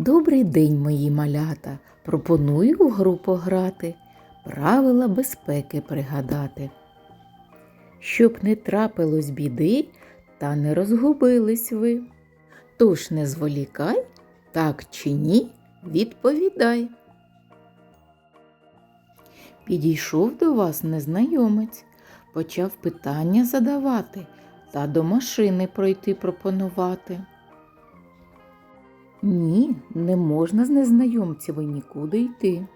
Добрий день, мої малята! Пропоную в гру пограти, правила безпеки пригадати. Щоб не трапилось біди та не розгубились ви. Тож не зволікай, так чи ні, відповідай. Підійшов до вас незнайомець, почав питання задавати та до машини пройти пропонувати. Ні, не можна з незнайомцями нікуди йти.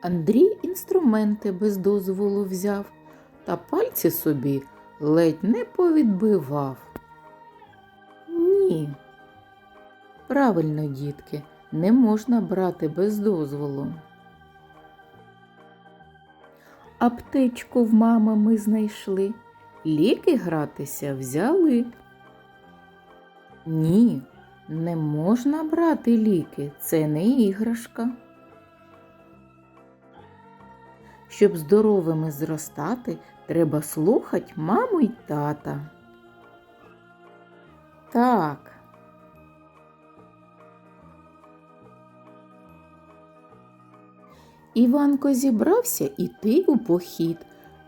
Андрій інструменти без дозволу взяв та пальці собі ледь не повідбивав. Ні. Правильно, дітки, не можна брати без дозволу. Аптечку в мами ми знайшли, ліки гратися взяли. Ні, не можна брати ліки, це не іграшка. Щоб здоровими зростати, треба слухати маму й тата. Так. Іванко зібрався іти у похід.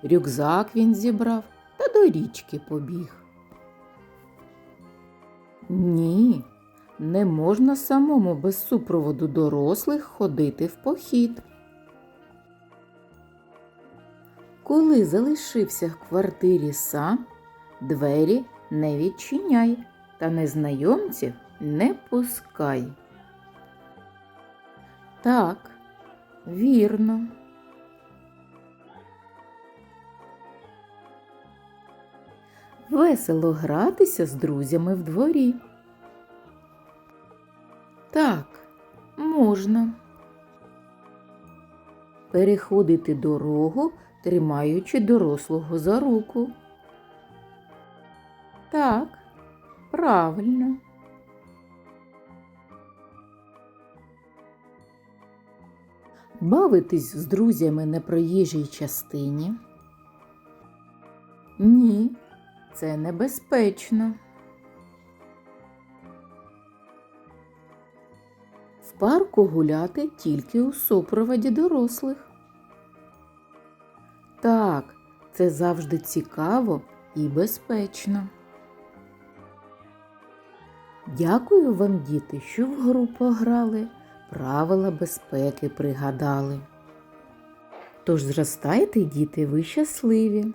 Рюкзак він зібрав та до річки побіг. Ні, не можна самому без супроводу дорослих ходити в похід. Коли залишився в квартирі сам, двері не відчиняй та незнайомців не пускай. Так, вірно. Весело гратися з друзями в дворі. Так, можна. Переходити дорогу, тримаючи дорослого за руку. Так, правильно. Бавитись з друзями на проїжджій частині. Ні, це небезпечно. В парку гуляти тільки у супроводі дорослих. Так, це завжди цікаво і безпечно. Дякую вам, діти, що в гру пограли, правила безпеки пригадали. Тож зростайте, діти, ви щасливі.